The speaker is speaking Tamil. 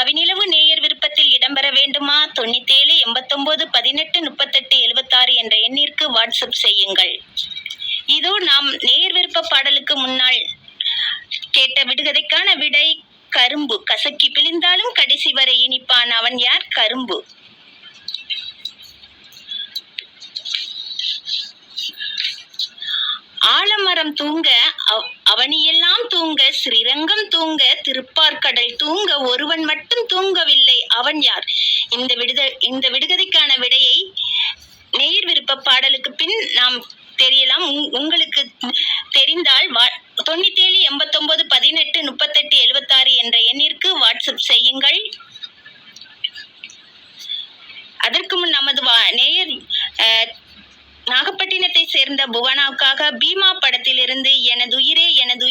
கவிநிலவு நேயர் விருப்பத்தில் இடம்பெற வேண்டுமா? தொண்ணூத்தேழு எண்பத்தொன்பது பதினெட்டு முப்பத்தெட்டு எழுபத்தாறு என்ற எண்ணிற்கு வாட்ஸ்அப் செய்யுங்கள். இதோ நாம் நேயர் விருப்ப பாடலுக்கு முன்னால் கேட்ட விடுகதைக்கான விடை கரும்பு. கசக்கி பிழிந்தாலும் கடைசி வரை இனிப்பான். அவன் யார்? கரும்பு. ஆலமரம் தூங்க அவனியெல்லாம் தூங்க ஸ்ரீரங்கம் தூங்க திருப்பார்கடல் தூங்க ஒருவன் மட்டும் தூங்கவில்லை அவன் யார்? இந்த விடுத இந்த விடுகதைக்கான விடையை நேர் விருப்ப பாடலுக்கு பின் நாம் தெரியலாம். உங்- உங்களுக்கு தெரிந்தால் வா- தொண்ணூத்தேழு எண்பத்தொன்பது பதினெட்டு முப்பத்தெட்டு எழுபத்தாறு என்ற எண்ணிற்கு வாட்ஸ்அப் செய்யுங்கள். அதற்கு முன் நமது வா- நேயர் சேர்ந்த புவனாவுக்காக பீமா படத்திலிருந்து எனதுயிரே எனதுயிரே